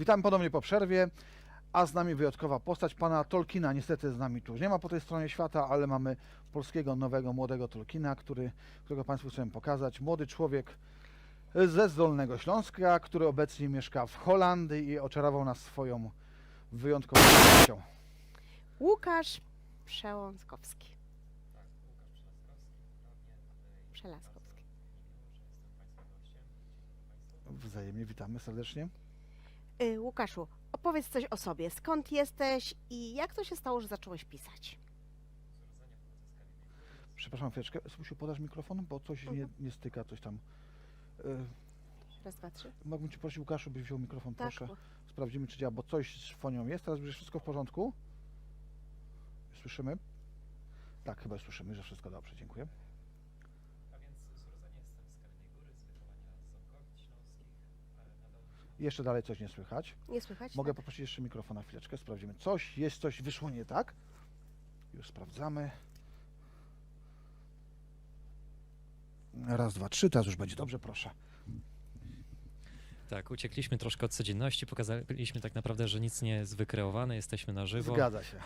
Witamy ponownie po przerwie, a z nami wyjątkowa postać pana Tolkiena. Niestety z nami tu już nie ma po tej stronie świata, ale mamy polskiego, nowego, młodego Tolkiena, który, którego Państwu chcemy pokazać. Młody człowiek ze Zdolnego Śląska, który obecnie mieszka w Holandii i oczarował nas swoją wyjątkową postacią. Łukasz Przełąskowski. Przelaskowski. Wzajemnie witamy serdecznie. Y, Łukaszu, opowiedz coś o sobie. Skąd jesteś i jak to się stało, że zacząłeś pisać? Przepraszam chwileczkę, Słyszy, podasz mikrofon, bo coś nie, nie styka, coś tam. Y, Raz, dwa, trzy. Mógłbym Cię prosić, Łukaszu, byś wziął mikrofon, Tak. proszę. Sprawdzimy, czy działa, bo coś z fonią jest. Teraz już wszystko w porządku? Słyszymy? Tak, chyba słyszymy, że wszystko dobrze, dziękuję. A więc z urodzenia jestem z Kamiennej Góry, z wychowania z Ząbkowic Śląskich, ale nadal Jeszcze dalej coś nie słychać. Nie słychać? Mogę Tak. poprosić jeszcze mikrofon na chwileczkę, sprawdzimy. Coś jest, coś wyszło nie tak. Już sprawdzamy. Raz, dwa, trzy, teraz już będzie dobrze, proszę. Tak, uciekliśmy troszkę od codzienności, pokazaliśmy tak naprawdę, że nic nie jest wykreowane, jesteśmy na żywo. Zgadza się.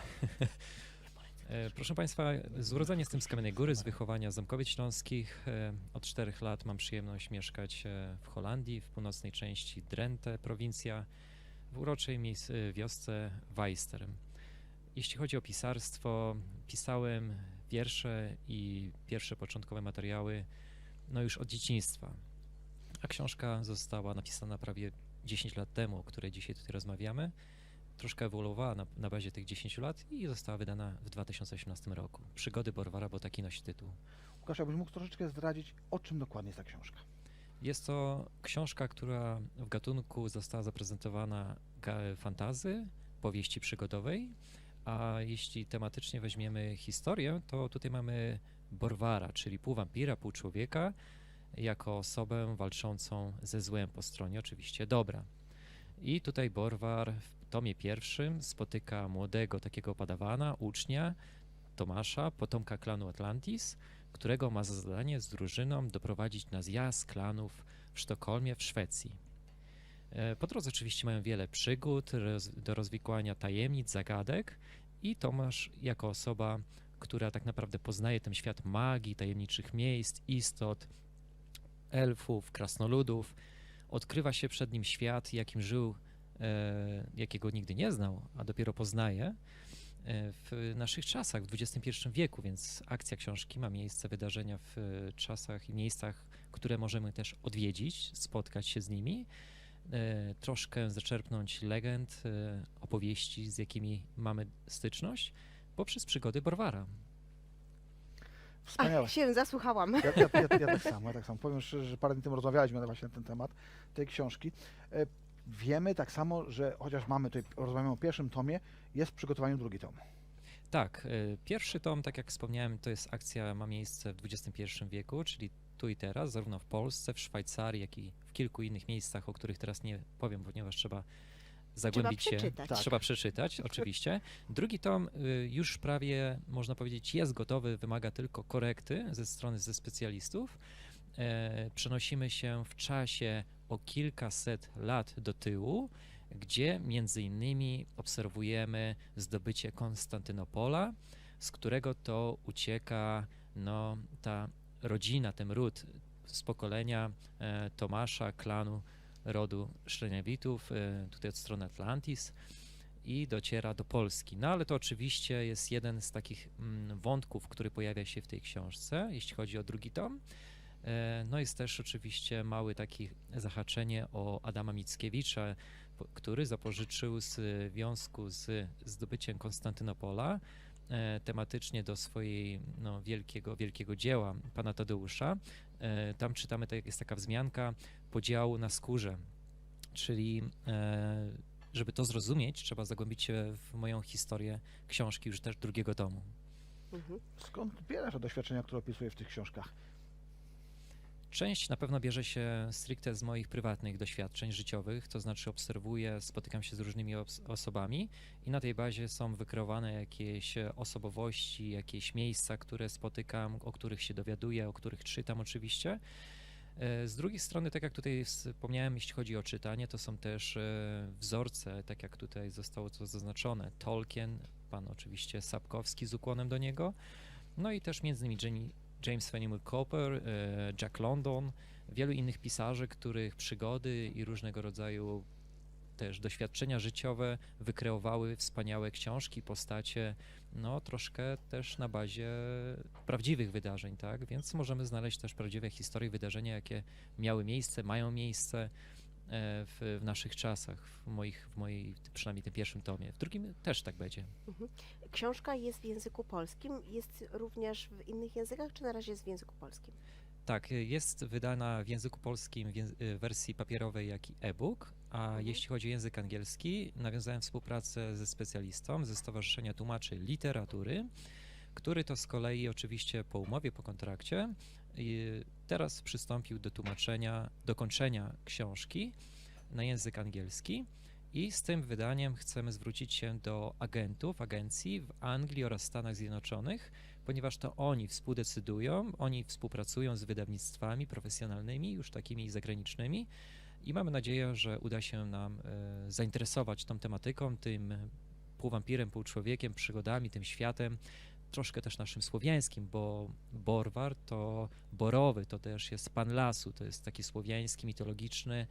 E, Proszę Państwa, z urodzenia jestem z Kamiennej Góry, z wychowania z Ząbkowic Śląskich. E, Od czterech lat mam przyjemność mieszkać e, w Holandii, w północnej części Drenthe, prowincja, w uroczej wiosce Weister. Jeśli chodzi o pisarstwo, pisałem wiersze i pierwsze początkowe materiały no już od dzieciństwa. A książka została napisana prawie 10 lat temu, o której dzisiaj tutaj rozmawiamy troszkę ewoluowała na, na bazie tych 10 lat i została wydana w 2018 roku. Przygody Borwara, bo taki nosi tytuł. Łukasz, jakbyś mógł troszeczkę zdradzić, o czym dokładnie jest ta książka? Jest to książka, która w gatunku została zaprezentowana fantazy, powieści przygodowej, a jeśli tematycznie weźmiemy historię, to tutaj mamy Borwara, czyli pół wampira, pół człowieka, jako osobę walczącą ze złem po stronie oczywiście dobra. I tutaj Borwar tomie pierwszym spotyka młodego takiego padawana, ucznia, Tomasza, potomka klanu Atlantis, którego ma za zadanie z drużyną doprowadzić na zjazd klanów w Sztokholmie w Szwecji. E, Po drodze oczywiście mają wiele przygód do rozwikłania tajemnic, zagadek i Tomasz jako osoba, która tak naprawdę poznaje ten świat magii, tajemniczych miejsc, istot, elfów, krasnoludów, odkrywa się przed nim świat, jakim żył, jakiego nigdy nie znał, a dopiero poznaje e, w naszych czasach, w XXI wieku, więc akcja książki ma miejsce, wydarzenia w e, czasach i miejscach, które możemy też odwiedzić, spotkać się z nimi, e, troszkę zaczerpnąć legend, e, opowieści, z jakimi mamy styczność, poprzez przygody Borwara. Wspaniałe. Ach, się zasłuchałam. Ja, ja, ja, ja tak samo, ja tak samo. Powiem szczerze, że parę dni temu rozmawialiśmy na właśnie na ten temat tej książki. E, Wiemy tak samo, że chociaż mamy tutaj, rozmawiamy o pierwszym tomie, jest w przygotowaniu drugi tom. Tak, y, pierwszy tom, tak jak wspomniałem, to jest akcja, ma miejsce w XXI wieku, czyli tu i teraz, zarówno w Polsce, w Szwajcarii, jak i w kilku innych miejscach, o których teraz nie powiem, ponieważ trzeba zagłębić się. przeczytać. Tak. Trzeba przeczytać, oczywiście. Drugi tom y, już prawie, można powiedzieć, jest gotowy, wymaga tylko korekty ze strony ze specjalistów. E, Przenosimy się w czasie o kilkaset lat do tyłu, gdzie między innymi obserwujemy zdobycie Konstantynopola, z którego to ucieka no, ta rodzina, ten ród z pokolenia e, Tomasza, klanu rodu Szreniawitów, e, tutaj od strony Atlantis i dociera do Polski. No ale to oczywiście jest jeden z takich mm, wątków, który pojawia się w tej książce, jeśli chodzi o drugi tom. E, No jest też oczywiście mały taki zahaczenie o Adama Mickiewicza, który zapożyczył z związku z zdobyciem Konstantynopola e, tematycznie do swojej no, wielkiego, wielkiego dzieła pana Tadeusza. E, Tam czytamy, tak, jest taka wzmianka podziału na skórze, czyli żeby to zrozumieć, trzeba zagłębić się w moją historię książki już też drugiego tomu. Mhm. Skąd bierzesz te doświadczenia, które opisuję w tych książkach? Część na pewno bierze się stricte z moich prywatnych doświadczeń życiowych, to znaczy obserwuję, spotykam się z różnymi os- osobami i na tej bazie są wykreowane jakieś osobowości, jakieś miejsca, które spotykam, o których się dowiaduję, o których czytam oczywiście. E, Z drugiej strony, tak jak tutaj wspomniałem, jeśli chodzi o czytanie, to są też e, wzorce, tak jak tutaj zostało to zaznaczone. Tolkien, pan oczywiście Sapkowski z ukłonem do niego, no i też między innymi James Fenimore Cooper, e, Jack London, wielu innych pisarzy, których przygody i różnego rodzaju też doświadczenia życiowe wykreowały wspaniałe książki, postacie, no troszkę też na bazie prawdziwych wydarzeń, tak? Więc możemy znaleźć też prawdziwe historie, wydarzenia, jakie miały miejsce, mają miejsce w, w naszych czasach, w, moich, w mojej, przynajmniej tym pierwszym tomie. W drugim też tak będzie. Książka jest w języku polskim, jest również w innych językach, czy na razie jest w języku polskim? Tak, y, jest wydana w języku polskim w y, wersji papierowej, jak i e-book, a Mhm. jeśli chodzi o język angielski, nawiązałem współpracę ze specjalistą ze Stowarzyszenia Tłumaczy Literatury, który to z kolei oczywiście po umowie, po kontrakcie, teraz przystąpił do tłumaczenia, dokończenia książki na język angielski i z tym wydaniem chcemy zwrócić się do agentów, agencji w Anglii oraz Stanach Zjednoczonych, ponieważ to oni współdecydują, oni współpracują z wydawnictwami profesjonalnymi, już takimi zagranicznymi i mamy nadzieję, że uda się nam e, zainteresować tą tematyką, tym pół wampirem, pół człowiekiem, przygodami, tym światem, troszkę też naszym słowiańskim, bo Borwar to borowy, to też jest pan lasu, to jest taki słowiański, mitologiczny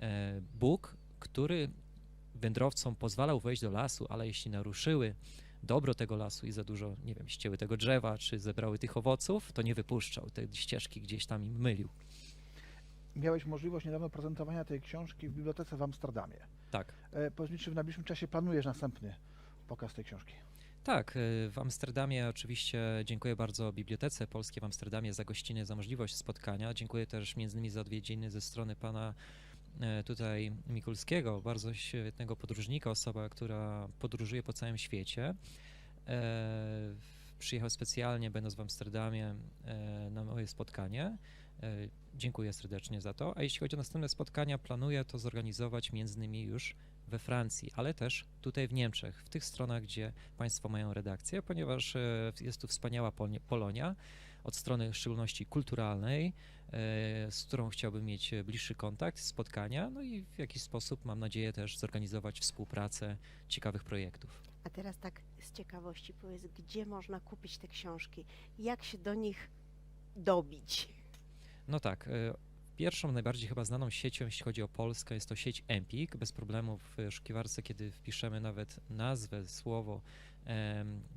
e, Bóg, który wędrowcom pozwalał wejść do lasu, ale jeśli naruszyły dobro tego lasu i za dużo, nie wiem, ścięły tego drzewa, czy zebrały tych owoców, to nie wypuszczał, te ścieżki gdzieś tam im mylił. Miałeś możliwość niedawno prezentowania tej książki w bibliotece w Amsterdamie. Tak. E, powiedz mi, czy w najbliższym czasie planujesz następny pokaz tej książki? Tak, y, w Amsterdamie oczywiście dziękuję bardzo Bibliotece Polskiej w Amsterdamie za gościnę, za możliwość spotkania. Dziękuję też między innymi za odwiedziny ze strony pana e, tutaj Mikulskiego, bardzo świetnego podróżnika, osoba, która podróżuje po całym świecie. E, Przyjechał specjalnie, będąc w Amsterdamie, e, na moje spotkanie. E, Dziękuję serdecznie za to. A jeśli chodzi o następne spotkania, planuję to zorganizować między innymi już we Francji, ale też tutaj w Niemczech, w tych stronach, gdzie Państwo mają redakcję, ponieważ e, jest tu wspaniała Pol- Polonia od strony w szczególności kulturalnej, e, z którą chciałbym mieć bliższy kontakt, spotkania, no i w jakiś sposób mam nadzieję też zorganizować współpracę ciekawych projektów. A teraz tak z ciekawości powiedz, gdzie można kupić te książki? Jak się do nich dobić? No tak, e, pierwszą, najbardziej chyba znaną siecią, jeśli chodzi o Polskę, jest to sieć Empik. Bez problemu w wyszukiwarce, kiedy wpiszemy nawet nazwę, słowo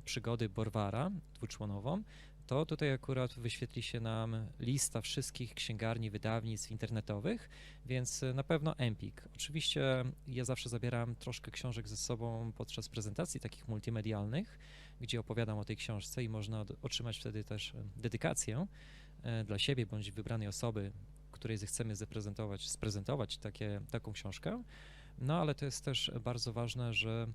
przygody Borwara dwuczłonową, to tutaj akurat wyświetli się nam lista wszystkich księgarni, wydawnictw internetowych, więc e, na pewno Empik. Oczywiście ja zawsze zabieram troszkę książek ze sobą podczas prezentacji takich multimedialnych, gdzie opowiadam o tej książce i można otrzymać wtedy też e, dedykację dla siebie bądź wybranej osoby, której zechcemy zaprezentować, sprezentować takie, taką książkę. No ale to jest też bardzo ważne, że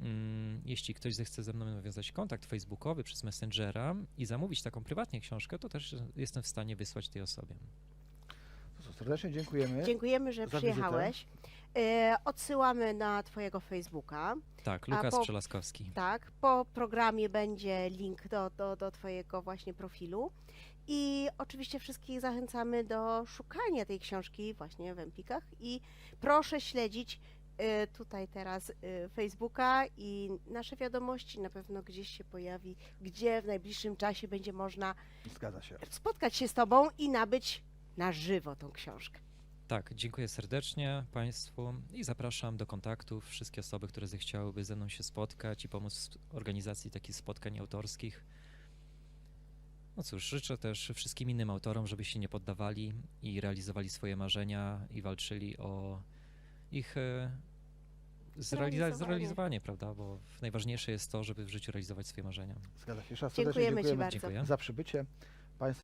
mm, jeśli ktoś zechce ze mną nawiązać kontakt facebookowy przez Messengera i zamówić taką prywatnie książkę, to też jestem w stanie wysłać tej osobie. Serdecznie dziękujemy. Dziękujemy, że za przyjechałeś. E, odsyłamy na Twojego Facebooka. Tak, Lukas po- Przelaskowski. Tak, po programie będzie link do, do, do Twojego właśnie profilu. I oczywiście wszystkich zachęcamy do szukania tej książki właśnie w Empikach. I proszę śledzić e, tutaj teraz e, Facebooka i nasze wiadomości na pewno gdzieś się pojawi, gdzie w najbliższym czasie będzie można Zgadza się. spotkać się z Tobą i nabyć na żywo tą książkę. Tak, dziękuję serdecznie Państwu i zapraszam do kontaktów wszystkie osoby, które zechciałyby ze mną się spotkać i pomóc w organizacji takich spotkań autorskich. No cóż, życzę też wszystkim innym autorom, żeby się nie poddawali i realizowali swoje marzenia i walczyli o ich e, zrealiza- Zrealizowanie. zrealizowanie, prawda? Bo najważniejsze jest to, żeby w życiu realizować swoje marzenia. Zgadza się. Serdecznie Dziękujemy Ci dziękujemy bardzo. Dziękuję. za przybycie. Państwu